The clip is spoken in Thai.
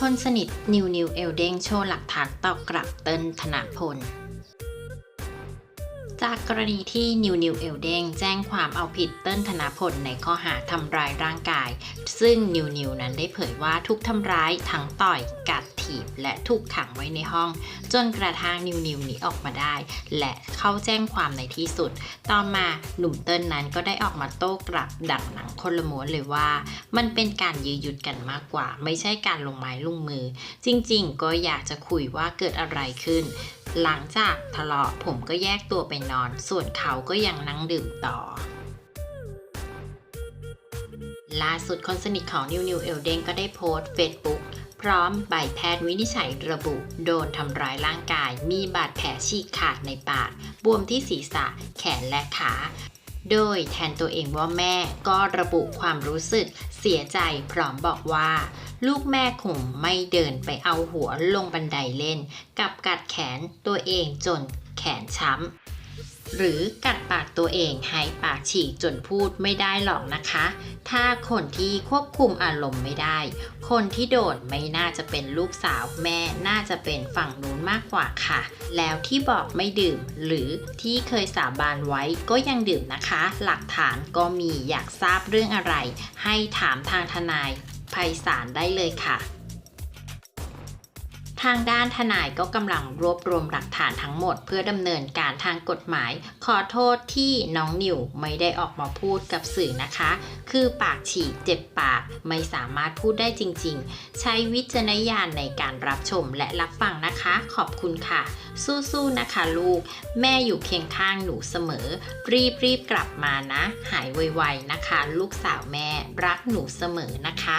คนสนิทนิวนิวเอลเด้งโชว์หลักฐานตอบกลับเติ้ลธนพล จากกรณีที่นิวนิวเอลเด้งแจ้งความเอาผิดเติ้ลธนพลในข้อหาทำร้ายร่างกาย ซึ่งนิวนิวนั้นได้เผยว่าทุกทำร้ายทั้งต่อยกัดถีบและถูกขังไว้ในห้อง จนกระทั่งนิวนิวหนีออกมาได้ และเข้าแจ้งความในที่สุด ต่อมาหนุ่มเติ้ลนั้นก็ได้ออกมาโต้กลับดังหนังคนละม้วนเลยว่า มันเป็นการยื้อยุดกันมากกว่า ไม่ใช่การลงไม้ลงมือ จริงๆ ก็อยากจะคุยว่าเกิดอะไรขึ้น หลังจากทะเลาะผมก็แยกตัวไปนอน ส่วนเขาก็ยังนั่งดื่มต่อ ล่าสุดคนสนิทของนิวนิวเอลเดงก็ได้โพสต์เฟซบุ๊กพร้อมใบแพทย์วินิจฉัยระบุ โดนทำร้ายร่างกาย มีบาดแผลฉีกขาดในปาก บวมที่ศีรษะ แขนและขา โดยแทนตัวเองว่าแม่ก็ระบุความรู้สึกเสียใจพร้อมบอกว่า ลูกแม่คงไม่เดินไปเอาหัวลงบันไดเล่น กับกัดแขนตัวเองจนแขนช้ำ หรือกัดปากตัวเองให้ปากฉีกจนพูดไม่ได้หรอกนะคะ ถ้าคนที่ควบคุมอารมณ์ไม่ได้ คนที่โดนไม่น่าจะเป็นลูกสาวแม่น่าจะเป็นฝั่งนู้นมากกว่าค่ะ แล้วที่บอกไม่ดื่ม หรือที่เคยสาบานไว้ก็ยังดื่มนะคะ หลักฐานก็มีอยากทราบเรื่องอะไร ให้ถามทางทนายไพศาลได้เลยค่ะ ทางด้านทนายก็กำลังรวบรวมหลักฐานทั้งหมด เพื่อดำเนินการทางกฎหมาย ขอโทษที่น้องนิวไม่ได้ออกมาพูดกับสื่อนะคะ คือปากฉีกเจ็บปากไม่สามารถพูดได้จริง ๆ ใช้วิจารณญาณในการรับชมและรับฟังนะคะ ขอบคุณค่ะ สู้ๆนะคะลูก แม่อยู่เคียงข้างหนูเสมอ รีบรีบๆกลับมานะ หายไวๆนะคะ ลูกสาวแม่รักหนูเสมอนะคะ